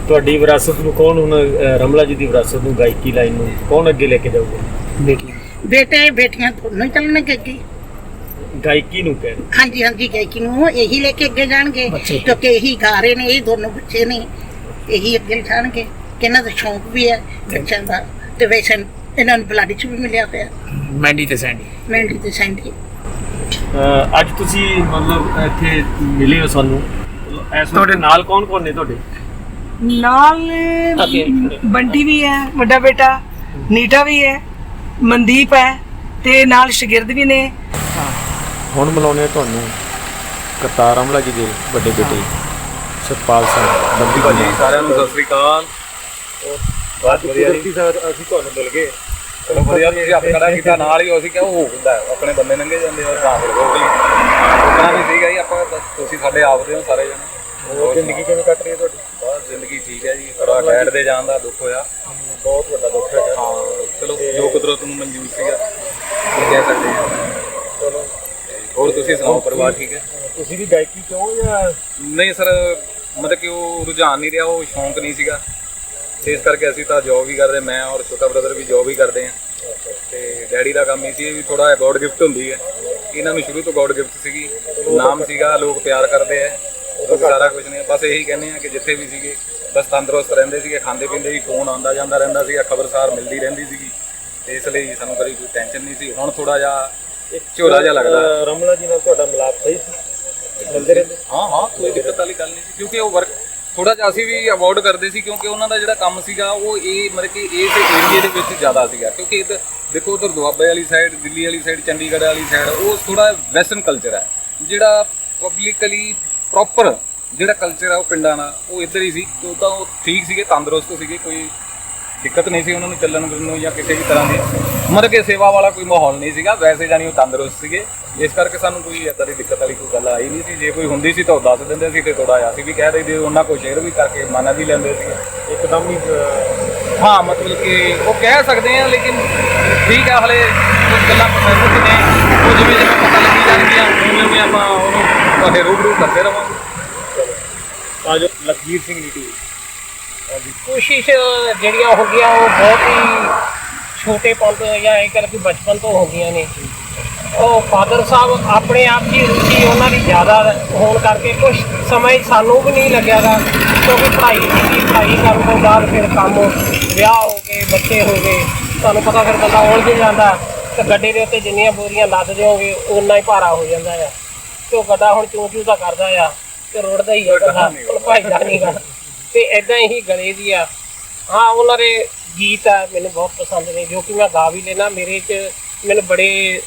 ਤੁਹਾਡੀ ਵਿਰਾਸਤ ਨੂੰ ਕੌਣ ਹੁਣ ਅਹ, ਰਮਲਾ ਜੀ ਦੀ ਵਿਰਾਸਤ ਨੂੰ ਗਾਇਕੀ ਲਾਈਨ ਨੂੰ ਕੌਣ ਅੱਗੇ ਲੈ ਕੇ ਜਾਊਗਾ? ਬੇਟੀ ਬੇਟੇ ਬੇਟੀਆਂ ਦੋਨੋਂ ਹੀ ਚੱਲਣਗੇ ਅੱਗੇ। ਗਾਇਕੀ ਨੂੰ ਕਹਿ ਰਹੇ ਹਾਂਜੀ ਹਾਂਜੀ ਗਾਇਕੀ ਨੂੰ। ਇਹੀ ਲੈ ਕੇ ਅੱਗੇ ਜਾਣਗੇ ਕਿਉਂਕਿ ਇਹੀ ਗਾ ਰਹੇ ਨੇ ਇਹ ਦੋਨੋਂ ਬੱਚੇ ਨੇ। ਇਹੀ ਅੱਗੇ ਜਾਣਗੇ ਕਿ ਇਹਨਾਂ ਦਾ ਸ਼ੌਂਕ ਵੀ ਹੈ ਬੱਚਿਆਂ ਦਾ। ਤੇ ਵੈਸੇ ਇਹਨਾਂ ਨੂੰ ਬਲਾਡੀ ਚ ਵੀ ਮਿਲਿਆ ਹੋਇਆ ਮੈਂਡੀ ਤੇ ਸੈਂਡੀ। ਮੈਂਡੀ ਤੇ ਸੈਂਡੀ। ਅਹ, ਅੱਜ ਤੁਸੀਂ ਮਤਲਬ ਇੱਥੇ ਮਿਲੇ ਹੋ ਸਾਨੂੰ। ਇਸ ਤੁਹਾਡੇ ਨਾਲ ਕੌਣ ਕੌਣ ਨੇ ਤੁਹਾਡੇ? ਨਾਲ ਬੰਟੀ ਵੀ ਹੈ ਵੱਡਾ ਬੇਟਾ। ਨੀਟਾ ਵੀ ਹੈ ਮਨਦੀਪ ਹੈ ਤੇ ਨਾਲ ਸ਼ਗਿਰਦ ਵੀ ਨੇ। ਹੁਣ ਮਿਲਾਉਣੇ ਤੁਹਾਨੂੰ ਕਰਤਾਰ ਅਮਲਾ ਜੀ ਦੇ ਵੱਡੇ ਬੇਟੇ ਸਤਪਾਲ ਸਿੰਘ ਬੰਦੀ ਭਾਜੀ ਸਾਰਿਆਂ ਨੂੰ ਸਤਿ ਸ੍ਰੀ ਅਕਾਲ। ਬਹੁਤ ਵਧੀਆ ਜੀ। ਅਸੀਂ ਤੁਹਾਨੂੰ ਮਿਲ ਗਏ। ਚਲੋ ਵਧੀਆ ਤੁਸੀਂ ਹੱਥ ਖੜਾ ਕੀਤਾ ਨਾਲ ਹੀ ਅਸੀਂ ਕਿਹਾ ਉਹ ਹੁੰਦਾ ਹੈ, ਆਪਣੇ ਬੰਦੇ ਲੰਘੇ ਜਾਂਦੇ ਆ ਤਾਂ ਫਿਰ ਹੋ। ਗਈ ਉਹਨਾਂ ਵੀ ਸੀਗਾ ਜੀ ਆਪਾਂ ਤੁਸੀਂ ਸਾਡੇ ਆਪਦੇ ਹੋ ਸਾਰੇ ਜਣੇ। ਹੋਰ ਜ਼ਿੰਦਗੀ ਕਿਵੇਂ ਕੱਟ ਰਹੀ ਹੈ ਤੁਹਾਡੀ? ਬਸ ਜ਼ਿੰਦਗੀ ਠੀਕ ਹੈ ਜੀ ਥੋੜਾ ਡੈਡ ਦੇ ਜਾਣ ਦਾ ਦੁੱਖ ਹੋਇਆ। ਬਹੁਤ ਵੱਡਾ ਦੁੱਖ ਹੈ ਹਾਂ ਚਲੋ ਜੋ ਕੁਦਰਤ ਨੂੰ ਮਨਜ਼ੂਰ ਸੀਗਾ ਕੀ ਕਹਿ ਸਕਦੇ ਹਾਂ। ਚਲੋ ਹੋਰ ਤੁਸੀਂ ਸੁਣਾਓ ਪਰਿਵਾਰ ਠੀਕ ਹੈ? ਤੁਸੀਂ ਵੀ ਗਾਇਕੀ ਕਿਉਂ ਜਾਂ? ਨਹੀਂ ਸਰ ਮਤਲਬ ਕਿ ਉਹ ਰੁਝਾਨ ਨਹੀਂ ਰਿਹਾ ਉਹ ਸ਼ੌਂਕ ਨਹੀਂ ਸੀਗਾ। ਇਸ ਕਰਕੇ ਅਸੀਂ ਤਾਂ ਜੌਬ ਵੀ ਕਰਦੇ ਮੈਂ ਔਰ ਛੋਟਾ ਬ੍ਰਦਰ ਵੀ ਜੌਬ ਹੀ ਕਰਦੇ ਆ ਤੇ ਡੈਡੀ ਦਾ ਕੰਮ ਇਹ ਸੀ ਵੀ ਥੋੜਾ ਗੋਡ ਗਿਫਟ ਹੁੰਦੀ ਹੈ। ਇਹਨਾਂ ਨੂੰ ਸ਼ੁਰੂ ਤੋਂ ਗੋਡ ਗਿਫਟ ਸੀਗੀ। ਨਾਮ ਸੀਗਾ ਲੋਕ ਪਿਆਰ ਕਰਦੇ ਆ ਸਾਰਾ ਕੁਝ ਨਹੀਂ ਬਸ ਇਹੀ ਕਹਿੰਦੇ ਆ ਕਿ ਜਿੱਥੇ ਵੀ ਸੀਗੇ ਬਸ ਤੰਦਰੁਸਤ ਰਹਿੰਦੇ ਸੀਗੇ ਖਾਂਦੇ ਪੀਂਦੇ ਵੀ ਫੋਨ ਆਉਂਦਾ ਜਾਂਦਾ ਰਹਿੰਦਾ ਸੀਗਾ ਖਬਰਸਾਰ ਮਿਲਦੀ ਰਹਿੰਦੀ ਸੀਗੀ। ਤੇ ਇਸ ਲਈ ਸਾਨੂੰ ਕਦੀ ਕੋਈ ਟੈਨਸ਼ਨ ਨਹੀਂ ਸੀ। ਹੁਣ ਥੋੜਾ ਜਿਹਾ ਝੋਲਾ ਜਿਹਾ ਲੱਗਦਾ। ਰਮਲਾ ਜੀ ਨਾਲ ਤੁਹਾਡਾ ਮਿਲਾਪ ਸਹੀ ਸੀ? ਮਿਲਦੇ ਰਹਿੰਦੇ ਹਾਂ ਹਾਂ ਕੋਈ ਦਿੱਕਤ ਵਾਲੀ ਗੱਲ ਨਹੀਂ ਸੀ ਕਿਉਂਕਿ ਉਹ ਵਰਕ ਥੋੜਾ ਜਿਹਾ ਅਸੀਂ ਵੀ ਅਵਾਇਡ ਕਰਦੇ ਸੀ ਕਿਉਂਕਿ ਉਹਨਾਂ ਦਾ ਜਿਹੜਾ ਕੰਮ ਸੀਗਾ ਉਹ ਇਹ ਮਤਲਬ ਕਿ ਇਸ ਏਰੀਏ ਦੇ ਵਿੱਚ ਜ਼ਿਆਦਾ ਸੀਗਾ। ਕਿਉਂਕਿ ਇੱਧਰ ਦੇਖੋ ਉਧਰ ਦੁਆਬੇ ਵਾਲੀ ਸਾਈਡ ਦਿੱਲੀ ਵਾਲੀ ਸਾਈਡ ਚੰਡੀਗੜ੍ਹ ਵਾਲੀ ਸਾਈਡ ਉਹ ਥੋੜਾ ਵੈਸਟਰਨ ਕਲਚਰ ਹੈ। ਜਿਹੜਾ ਪਬਲਿਕਲੀ ਪ੍ਰੋਪਰ ਜਿਹੜਾ ਕਲਚਰ ਹੈ ਉਹ ਪਿੰਡਾਂ ਦਾ ਉਹ ਇੱਧਰ ਹੀ ਸੀ। ਤੇ ਉਦਾਂ ਉਹ ਠੀਕ ਸੀਗੇ ਤੰਦਰੁਸਤ ਸੀਗੇ ਕੋਈ ਦਿੱਕਤ ਨਹੀਂ ਸੀ ਉਹਨਾਂ ਨੂੰ ਚੱਲਣ ਫਿਰਨ ਨੂੰ ਜਾਂ ਕਿਸੇ ਵੀ ਤਰ੍ਹਾਂ ਦੀ। ਮਤਲਬ ਕਿ ਸੇਵਾ ਵਾਲਾ ਕੋਈ ਮਾਹੌਲ ਨਹੀਂ ਸੀਗਾ ਵੈਸੇ ਜਾਨੀ ਉਹ ਤੰਦਰੁਸਤ ਸੀਗੇ। ਇਸ ਕਰਕੇ ਸਾਨੂੰ ਕੋਈ ਏਦਾਂ ਦੀ ਦਿੱਕਤ ਵਾਲੀ ਕੋਈ ਗੱਲ ਆਈ ਨਹੀਂ ਸੀ। ਜੇ ਕੋਈ ਹੁੰਦੀ ਸੀ ਤਾਂ ਉਹ ਦੱਸ ਦਿੰਦੇ ਸੀ ਤੇ ਥੋੜਾ ਜਿਹਾ ਅਸੀਂ ਵੀ ਕਹਿ ਦਿੰਦੇ ਉਹਨਾਂ ਕੋਲ ਸ਼ੇਅਰ ਵੀ ਕਰਕੇ ਮੰਨ ਵੀ ਲੈਂਦੇ ਸੀ। ਇੱਕਦਮ ਹੀ ਹਾਂ ਮਤਲਬ ਕਿ ਉਹ ਕਹਿ ਸਕਦੇ ਆ ਲੇਕਿਨ ਠੀਕ ਹੈ ਹਲੇ ਕੁਝ ਗੱਲਾਂ ਪ੍ਰੋਸੈਸ ਚ ਨੇ ਉਹ ਜਿਵੇਂ ਜਿਵੇਂ ਪਤਾ ਲੱਗੀ ਜਾਣਗੀਆਂ ਉਵੇਂ ਉਵੇਂ ਆਪਾਂ ਉਹਨੂੰ ਤੁਹਾਡੇ ਰੂਬਰੂ ਕਰਦੇ ਰਵਾਂਗੇ। ਆ ਜੋ ਲਖਵੀਰ ਸਿੰਘ ਨੀਟੂ ਕੋਸ਼ਿਸ਼ ਜਿਹੜੀਆਂ ਹੋ ਗਈਆਂ ਉਹ ਬਹੁਤ ਹੀ ਛੋਟੇ ਪਲ ਤੋਂ ਜਾਂ ਇਹ ਕਰ ਕਿ ਬਚਪਨ ਤੋਂ ਹੋ ਗਈਆਂ ਨੇ। ਉਹ ਫਾਦਰ ਸਾਹਿਬ ਆਪਣੇ ਆਪ ਦੀ ਰੁਚੀ ਉਹਨਾਂ ਦੀ ਜ਼ਿਆਦਾ ਹੋਣ ਕਰਕੇ ਕੁਝ ਸਮੇਂ ਸਾਨੂੰ ਵੀ ਨਹੀਂ ਲੱਗਿਆਗਾ ਕਿਉਂਕਿ ਪੜ੍ਹਾਈ ਕੀਤੀ ਪੜ੍ਹਾਈ ਕਰਨ ਤੋਂ ਬਾਅਦ ਫਿਰ ਕੰਮ ਵਿਆਹ ਹੋ ਗਏ ਬੱਚੇ ਹੋ ਗਏ ਤੁਹਾਨੂੰ ਪਤਾ ਫਿਰ ਬੰਦਾ ਉਲਝ ਜਾਂਦਾ ਤੇ ਗੱਡੇ ਦੇ ਉੱਤੇ ਜਿੰਨੀਆਂ ਬੋਰੀਆਂ ਲੱਦ ਦਿਓਗੇ ਉਨਾ ਹੀ ਭਾਰਾ ਹੋ ਜਾਂਦਾ ਆ। ਤੇ ਉਹ ਗੱਡਾ ਹੁਣ ਚੂੰ ਚੂੰ ਤਾਂ ਕਰਦਾ ਆ ਤੇ ਰੁੜਦਾ ਹੀ ਆ ਗੱਡਾ ਹੁਣ ਭਾਈਦਾ ਨਹੀਂਗਾ ਤੇ ਇਦਾਂ ਹੀ ਗਲੇ ਦੀ ਆ। ਹਾਂ ਉਹਨਾਂ ਦੇ ਗੀਤ ਆ ਮੈਨੂੰ ਬਹੁਤ ਪਸੰਦ ਨੇ ਜੋ ਕਿ ਮੈਂ ਗਾ ਵੀ ਲੈਣਾ ਮੇਰੇ ਚ ਮੈਨੂੰ ਬੜੇ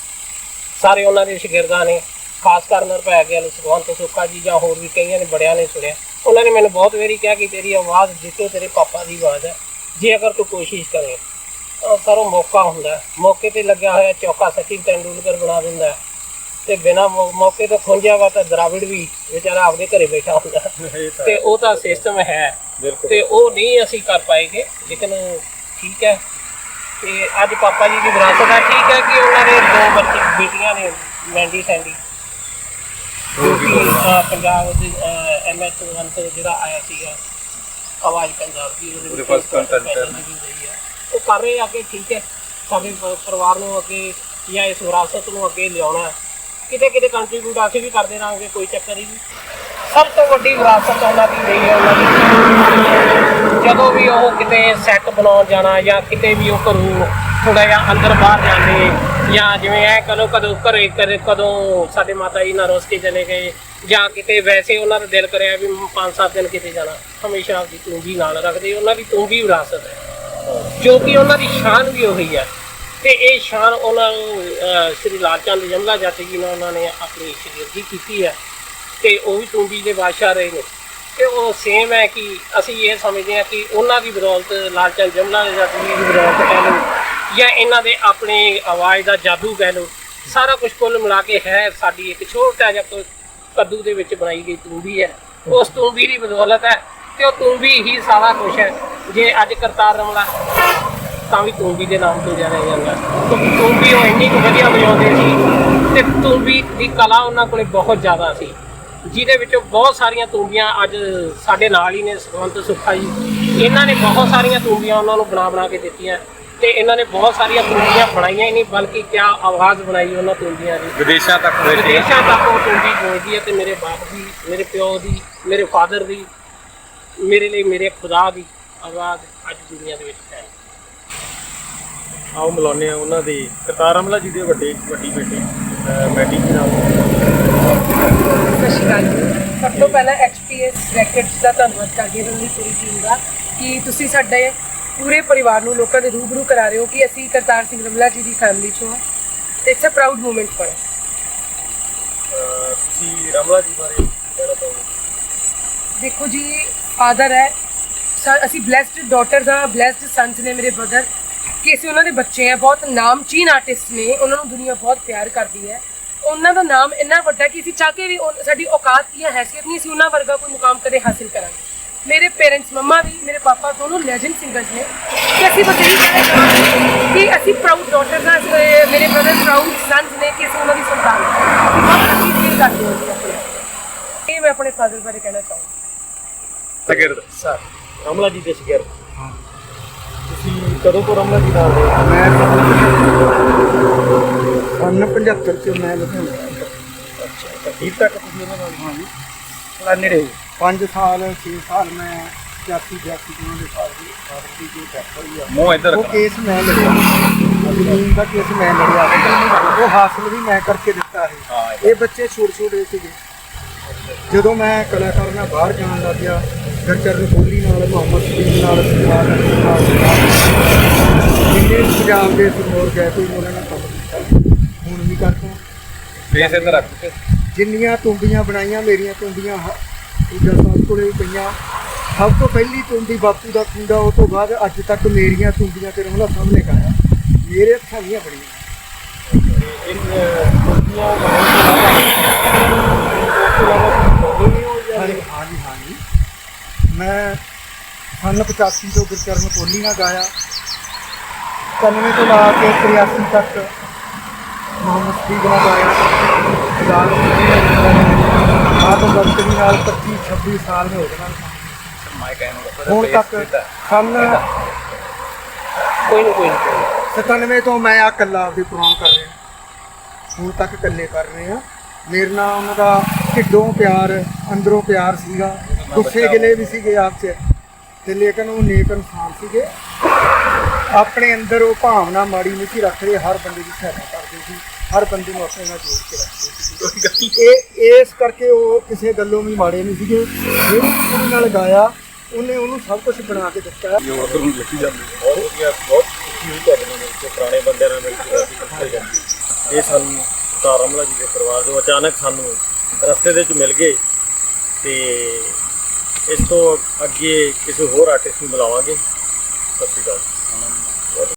ਸਾਰੇ ਉਹਨਾਂ ਦੇ ਸ਼ਾਗਿਰਦਾਂ ਨੇ ਖਾਸ ਕਰ ਨਿਰਭੈ ਗਿੱਲ ਸੁਖਵੰਤ ਸੁੱਖਾ ਜੀ ਜਾਂ ਹੋਰ ਵੀ ਕਈਆਂ ਨੇ ਬੜਿਆਂ ਨੇ ਸੁਣਿਆ ਉਹਨਾਂ ਨੇ ਮੈਨੂੰ ਬਹੁਤ ਵਾਰੀ ਕਿਹਾ ਕਿ ਤੇਰੀ ਆਵਾਜ਼ ਜਿੱਤੋ ਤੇਰੇ ਪਾਪਾ ਦੀ ਆਵਾਜ਼ ਹੈ ਜੇ ਅਗਰ ਤੂੰ ਕੋਸ਼ਿਸ਼ ਕਰੇ ਤਾਂ ਸਰ ਉਹ ਮੌਕਾ ਹੁੰਦਾ। ਮੌਕੇ ਤੇ ਲੱਗਿਆ ਹੋਇਆ ਚੌਕਾ ਸਚਿਨ ਤੈਂਡੂਲਕਰ ਬਣਾ ਦਿੰਦਾ। ਤੇ ਬਿਨਾ ਮੌਕੇ ਤੋਂ ਖੁੰਝਿਆ ਵਾ ਤਾਂ ਦਰਾਵਿੜ ਵੀ ਵਿਚਾਰਾ ਆਪਦੇ ਘਰੇ ਬੈਠਾ ਹੁੰਦਾ। ਤੇ ਉਹ ਤਾਂ ਸਿਸਟਮ ਹੈ ਤੇ ਉਹ ਨਹੀਂ ਅਸੀਂ ਕਰ ਪਾਏਗੇ ਲੇਕਿਨ ਠੀਕ ਹੈ ਤੇ ਅੱਜ ਪਾਪਾ ਜੀ ਦੀ ਵਿਰਾਸਤ ਹੈ ਠੀਕ ਹੈ ਕਿ ਉਹਨਾਂ ਦੇ ਦੋ ਬੱਚੇ ਬੇਟੀਆਂ ਨੇ ਮੈਂਡੀ ਸੈਂਡੀ ਜੋ ਕਿ ਅਹ, ਪੰਜਾਬ ਦੇ ਐਮਐਸ ਵਨ ਤੋਂ ਜਿਹੜਾ ਆਇਆ ਸੀਗਾ ਆਵਾਜ਼ ਪੰਜਾਬ ਦੀ ਉਹਦੇ ਉਹਦੇ ਵਿੱਚ first content ਹੈ। ਪਹਿਲੀ ਜਿਹੜੀ ਰਹੀ ਹੈ। ਉਹ ਕਰ ਰਹੇ ਆ ਅੱਗੇ ਠੀਕ ਹੈ ਸਾਡੇ ਪ- ਪਰਿਵਾਰ ਨੂੰ ਅੱਗੇ ਜਾਂ ਇਸ ਵਿਰਾਸਤ ਨੂੰ ਅੱਗੇ ਲਿਆਉਣਾ ਹੈ। ਕਿਤੇ ਕਿਤੇ ਕੰਟਰੀਬਿਊਟ ਅਸੀਂ ਵੀ ਕਰਦੇ ਰਹਾਂਗੇ ਕੋਈ ਚੱਕਰ ਨਹੀਂ ਸਭ ਤੋਂ ਵੱਡੀ ਵਿਰਾਸਤ ਉਹਨਾਂ ਦੀ ਰਹੀ ਹੈ, ਉਹਨਾਂ ਦੀ ਜਦੋਂ ਵੀ ਉਹ ਕਿਤੇ ਸੈੱਟ ਬਣਾਉਣ ਜਾਣਾ ਜਾਂ ਕਿਤੇ ਵੀ ਉਹ ਘਰੋਂ ਥੋੜਾ ਜਿਹਾ ਅੰਦਰ ਬਾਹਰ ਜਾਂਦੇ ਜਾਂ ਜਿਵੇਂ ਐ ਕਦੋਂ ਕਦੋਂ ਘਰੇ ਕਦੇ ਕਦੋਂ ਸਾਡੇ ਮਾਤਾ ਜੀ ਨਾਲ ਰੋਸ ਕੇ ਚਲੇ ਗਏ ਜਾਂ ਕਿਤੇ ਵੈਸੇ ਉਹਨਾਂ ਦਾ ਦਿਲ ਕਰਿਆ ਵੀ 5-7 ਦਿਨ ਕਿਤੇ ਜਾਣਾ, ਹਮੇਸ਼ਾ ਆਪਦੀ ਤੂੰਗੀ ਨਾਲ ਰੱਖਦੇ, ਉਹਨਾਂ ਦੀ ਤੂੰਗੀ ਵਿਰਾਸਤ ਹੈ। ਜੋ ਕਿ ਉਹਨਾਂ ਦੀ ਸ਼ਾਨ ਵੀ ਉਹੀ ਹੈ। ਤੇ ਇਹ ਸ਼ਾਨ ਉਹਨਾਂ ਨੂੰ ਸ੍ਰੀ ਲਾਲ ਚੰਦ ਜਮਲਾ ਜੱਟ ਜੀ ਨਾਲ ਉਹਨਾਂ ਨੇ ਆਪਣੀ ਸ਼ਗਿਰਦੀ ਕੀਤੀ ਹੈ। ਤੇ ਉਹ ਵੀ ਤੂੰਬੀ ਦੇ ਬਾਦਸ਼ਾਹ ਰਹੇ ਨੇ। ਤੇ ਉਹ ਸੇਮ ਹੈ ਕਿ ਅਸੀਂ ਇਹ ਸਮਝਦੇ ਹਾਂ ਕਿ ਉਹਨਾਂ ਦੀ ਬਦੌਲਤ ਲਾਲ ਚੰਦ ਜਮਲਾ ਦੇ ਜੱਟ ਦੀ ਬਦੌਲਤ ਕਹਿ ਲਓ ਜਾਂ ਇਹਨਾਂ ਦੇ ਆਪਣੇ ਆਵਾਜ਼ ਦਾ ਜਾਦੂ ਕਹਿ ਲਓ ਸਾਰਾ ਕੁਝ ਕੁੱਲ ਮਿਲਾ ਕੇ ਹੈ, ਸਾਡੀ ਇੱਕ ਛੋਟਾ ਜਿਹਾ ਕੱਦੂ ਦੇ ਵਿੱਚ ਬਣਾਈ ਗਈ ਤੂੰਬੀ ਹੈ। ਉਸ ਤੂੰਬੀ ਦੀ ਬਦੌਲਤ ਹੈ ਤੇ ਉਹ ਤੂੰਬੀ ਹੀ ਸਾਰਾ ਕੁਝ ਹੈ। ਜੇ ਅੱਜ ਕਰਤਾਰ ਰਮਲਾ, ਤਾਂ ਵੀ ਤੂੰਬੀ ਦੇ ਨਾਮ ਤੋਂ ਜਾਣਿਆ ਜਾਂਦਾ। ਕਿਉਂਕਿ ਤੂੰਬੀ ਉਹ ਇੰਨੀ ਕੁ ਵਧੀਆ ਵਜਾਉਂਦੇ ਸੀ ਤੇ ਤੂੰਬੀ ਦੀ ਕਲਾ ਉਹਨਾਂ ਕੋਲੇ ਬਹੁਤ ਜ਼ਿਆਦਾ ਸੀ। ਜਿਹਦੇ ਵਿੱਚੋਂ ਬਹੁਤ ਸਾਰੀਆਂ ਤੂੰਬੀਆਂ ਅੱਜ ਸਾਡੇ ਨਾਲ ਹੀ ਨੇ ਸੁਖਵੰਤ ਸੁੱਖਾ ਜੀ। ਇਹਨਾਂ ਨੇ ਬਹੁਤ ਸਾਰੀਆਂ ਤੂੰਬੀਆਂ ਉਹਨਾਂ ਨੂੰ ਬਣਾ ਬਣਾ ਕੇ ਦਿੱਤੀਆਂ ਤੇ ਇਹਨਾਂ ਨੇ ਬਹੁਤ ਸਾਰੀਆਂ ਤੂੰਬੀਆਂ ਬਣਾਈਆਂ ਹੀ ਨਹੀਂ ਬਲਕਿ ਕਿਆ ਆਵਾਜ਼ ਬਣਾਈ ਉਹਨਾਂ ਤੂੰਬੀਆਂ ਦੀ। ਵਿਦੇਸ਼ਾਂ ਤੱਕ ਸੀ। ਵਿਦੇਸ਼ਾਂ ਤੱਕ ਉਹ ਤੂੰਬੀ ਗੂੰਜਦੀ ਹੈ ਤੇ ਮੇਰੇ ਬਾਪ ਦੀ ਮੇਰੇ ਪਿਓ ਦੀ ਮੇਰੇ ਫਾਦਰ ਦੀ ਮੇਰੇ ਲਈ ਮੇਰੇ ਖੁਦਾ ਦੀ ਆਵਾਜ਼ ਅੱਜ ਦੁਨੀਆ ਦੇ ਵਿੱਚ ਹੈ। ਆਓ ਮਿਲਾਉਂਦੇ ਆ ਉਹਨਾਂ ਦੇ। ਕਰਤਾਰ ਅਮਲਾ ਜੀ ਦੇ ਵੱਡੇ ਵੱਡੀ ਬੇਟੇ ਜੀ ਨਾਲ। ਸਤਿ ਸ਼੍ਰੀ ਅਕਾਲ ਜੀ। ਸਭ ਤੋਂ ਪਹਿਲਾਂ ਐਚਪੀਐਸ ਰੈਕਟਸ ਦਾ ਧੰਨਵਾਦ ਕਰਦੀ ਹਾਂ ਮੇਰੀ ਪੂਰੀ ਟੀਮ ਦਾ ਕਿ ਤੁਸੀਂ ਸਾਡੇ ਪੂਰੇ ਪਰਿਵਾਰ ਨੂੰ ਲੋਕਾਂ ਦੇ ਰੂਬਰੂ ਕਰਾ ਰਹੇ ਹੋ ਕਿ ਅਸੀਂ ਕਰਤਾਰ ਸਿੰਘ ਰਮਲਾ ਜੀ ਦੀ ਫੈਮਿਲੀ ਚੋਂ ਹਾਂ। ਤੇ it's a proud moment for uh ਤੁਸੀਂ ਰਮਲਾ ਜੀ ਬਾਰੇ ਕਹਿਣਾ ਚਾਹੋਗੇ? ਦੇਖੋ ਜੀ ਫਾਦਰ ਹੈ। ਅਸੀਂ ਬlesed ਡਾਟਰਸ ਆ ਬlesed ਸਨਸ ਨੇ ਮੇਰੇ ਬ੍ਰਦਰ ਕਿ ਅਸੀਂ ਉਹਨਾਂ ਦੇ ਬੱਚੇ ਆ ਬਹੁਤ ਨਾਮਚੀਨ ਆਰਟਿਸਟ ਨੇ। ਉਹਨਾਂ ਨੂੰ ਦੁਨੀਆ ਬਹੁਤ ਪਿਆਰ ਕਰਦੀ ਹੈ। ਉਹਨਾਂ ਦਾ ਨਾਮ ਇੰਨਾ ਵੱਡਾ ਕਿ ਅਸੀਂ ਚਾਹ ਕੇ ਵੀ ਉਹ- ਸਾਡੀ ਔਕਾਤ ਕੀ ਹੈ ਹੈਸੀਅਤ ਨਹੀਂ ਅਸੀਂ ਉਹਨਾਂ ਵਰਗਾ ਕੋਈ ਮੁਕਾਮ ਕਦੇ ਹਾਸਿਲ ਕਰਾਂਗੇ। ਮੇਰੇ ਪੇਰੈਂਟਸ ਮੰਮਾ ਵੀ ਮੇਰੇ ਪਾਪਾ ਦੋਨੋਂ ਲੈਜੈਂਡ ਸਿੰਗਰਸ ਨੇ। ਕਿ ਅਸੀਂ ਬਸ ਇਹੀ ਕਹਿਣਾ ਚਾਹਾਂਗੇ ਕਿ ਅਸੀਂ ਪ੍ਰਾਊਡ ਡਾਟਰਸ ਆ ਮੇਰੇ ਬ੍ਰਦਰ ਪ੍ਰਾਊਡ ਸਨਸ ਨੇ ਕਿ ਅਸੀਂ ਉਹਨਾਂ ਦੀ ਸੰਤਾਨ ਹਾਂ ਅਸੀਂ ਬਹੁਤ ਹੱਕੀ ਫੀਲ ਕਰਦੇ ਹਾਂ ਜੀ ਆਪਣੇ ਇਹ ਮੈਂ ਆਪਣੇ ਫਾਦਰ ਬਾਰੇ ਕਹਿਣਾ ਚਾਹੂੰਗੀ। ਸਗਿਰਦ ਸਰ ਰਮਲਾ ਜੀ ਦੇ ਸ਼ਗਿਰ ਹਾਂ। ਤੁਸੀਂ ਕਦੋਂ ਤੋਂ ਰਮਲਾ ਜੀ ਨਾਲ ਰਹੇ ਮੈਂ ਸੰਨ 75 ਚ ਮੈਂ ਲੁਧਿਆਣਾ ਅੱਛਾ ਠੀਕ ਤੱਕ ਤੁਸੀਂ ਉਹਨਾਂ ਨਾਲ ਹਾਂ ਜੀ। ਥੋੜਾ ਨੇੜੇ 5 ਸਾਲ 6 ਸਾਲ ਮੈਂ 81 82 ਦੋਨਾਂ ਦੇ ਸਾਲ ਦੀ ਸਾਡੀ ਦੀ ਟੈਕ ਹੋਈ ਆ। ਮੂੰਹ ਇੱਧਰ ਉਹ ਕੇਸ ਮੈਂ ਲੜਿਆ। ਜ਼ਮੀਨ ਦਾ ਕੇਸ ਮੈਂ ਲੜਿਆ। ਉਹ ਹਾਸਲ ਵੀ ਮੈਂ ਕਰਕੇ ਦਿੱਤਾ ਹੈ ਇਹ ਬੱਚੇ ਛੋਟੇ ਛੋਟੇ ਸੀਗੇ। ਜਦੋਂ ਮੈਂ ਕਲਾਕਾਰ ਨਾਲ ਬਾਹਰ ਜਾਣ ਲੱਗ ਗਿਆ ਗਰਚਰਨ ਕੋਹਲੀ ਨਾਲ ਮੁਹੰਮਦ ਸਲੀਮ ਨਾਲ ਸਰਦਾਰ ਅਲੀ ਨਾਲ। ਜਿੰਨੇ ਪੰਜਾਬ ਦੇ ਸਿਮੋਰ ਗਏ ਕੋਈ ਉਹਨਾਂ ਨਾਲ ਕੰਮ ਕੀਤਾ ਹੁਣ ਵੀ ਕਰਦਾ ਫੇਸ ਇੱਧਰ ਰੱਖ ਕੇ ਜਿੰਨੀਆਂ ਤੁੰਬੀਆਂ ਬਣਾਈਆਂ ਮੇਰੀਆਂ ਤੁੰਬੀਆਂ ਹ- ਪੂਜਾ ਸਾਹਿਬ ਕੋਲੇ ਵੀ ਪਈਆਂ। ਸਭ ਤੋਂ ਪਹਿਲੀ ਤੁੰਬੀ ਬਾਪੂ ਦਾ ਖੁੰਡਾ ਉਹ ਤੋਂ ਬਾਅਦ ਅੱਜ ਤੱਕ ਮੇਰੀਆਂ ਤੁੰਬੀਆਂ ਤੇ ਰਮਲਾ ਸਾਹਿਬ ਨੇ ਗਾਇਆ ਮੇਰੇ ਹੱਥਾਂ ਦੀਆਂ ਬਣੀਆਂ ਇਹ ਕੁਰਸੀਆਂ ਹਾਂਜੀ ਹਾਂਜੀ ਹਾਂਜੀ। ਮੈਂ ਸੰਨ 85 ਤੋਂ ਗੁਰਚਰਨ ਕੋਹਲੀ ਨਾਲ ਗਾਇਆ। 91 ਤੋਂ ਲਾ ਕੇ 83 ਤੱਕ ਮੁਹੰਮਦ ਸਦੀਕ ਨਾਲ ਗਾਇਆ। ਗਾਲ ਆਦਮ ਬਖਤਰੀ ਨਾਲ 25 26 ਸਾਲ ਹੋ ਗਏ ਨਾਲ। ਹੁਣ ਤੱਕ ਸੰਨ ਕੋਈ ਨਹੀਂ ਕੋਈ ਨਹੀਂ 97 ਤੋਂ ਮੈਂ ਆ ਕੱਲਾ ਆਪਦੀ ਪ੍ਰੋਗਰਾਮ ਕਰ ਰਿਹਾ। ਹੁਣ ਤੱਕ ਇਕੱਲੇ ਕਰ ਰਹੇ ਆ ਮੇਰੇ ਨਾਲ ਉਹਨਾਂ ਦਾ ਢਿੱਡੋਂ ਪਿਆਰ ਅੰਦਰੋਂ ਪਿਆਰ ਸੀਗਾ। ਗੁੱਸੇ ਗਿਲੇ ਵੀ ਸੀਗੇ ਆਪ 'ਚ ਤੇ ਲੇਕਿਨ ਉਹ ਨੇਕ ਇਨਸਾਨ ਸੀਗੇ ਆਪਣੇ ਅੰਦਰ ਉਹ ਭਾਵਨਾ ਮਾੜੀ ਨਹੀਂ ਸੀ ਰੱਖਦੇ ਹਰ ਬੰਦੇ ਦੀ ਸਹਾਇਤਾ ਕਰਦੇ ਸੀ ਹਰ ਬੰਦੇ ਨੂੰ ਆਪਣੇ ਨਾਲ ਜੋੜ ਕੇ ਰੱਖਦੇ ਸੀ ਇਹ ਇਸ ਕਰਕੇ ਉਹ ਕਿਸੇ ਗੱਲੋਂ ਵੀ ਮਾੜੇ ਨਹੀਂ ਸੀਗੇ ਜਿਹੜੀ ਕੁੜੀ ਨਾਲ ਗਾਇਆ ਉਹਨੇ ਉਹਨੂੰ ਸਭ ਕੁਝ ਬਣਾ ਕੇ ਦਿੱਤਾ ਬਹੁਤ ਵਧੀਆ ਬਹੁਤ ਖੁਸ਼ੀ ਹੋਈ ਤੁਹਾਡੇ ਨਾਲ ਮਿਲ ਪੁਰਾਣੇ ਬੰਦਿਆਂ ਨਾਲ ਮਿਲ ਕੇ ਕਾਫੀ ਖੁਸ਼ੀ ਜਾਂਦੀ ਇਹ ਸਾਨੂੰ ਸਤਾਰ ਜੀ ਦੇ ਪਰਿਵਾਰ ਜੋ ਅਚਾਨਕ ਸਾਨੂੰ ਰਸਤੇ ਦੇ ਵਿੱਚ ਮਿਲ ਗਏ ਤੇ ਇਸ ਤੋਂ ਅੱਗੇ ਕਿਸੇ ਹੋਰ ਆਰਟਿਸਟ ਨੂੰ ਬੁਲਾਵਾਂਗੇ। ਸਤਿ ਸ਼੍ਰੀ ਅਕਾਲ।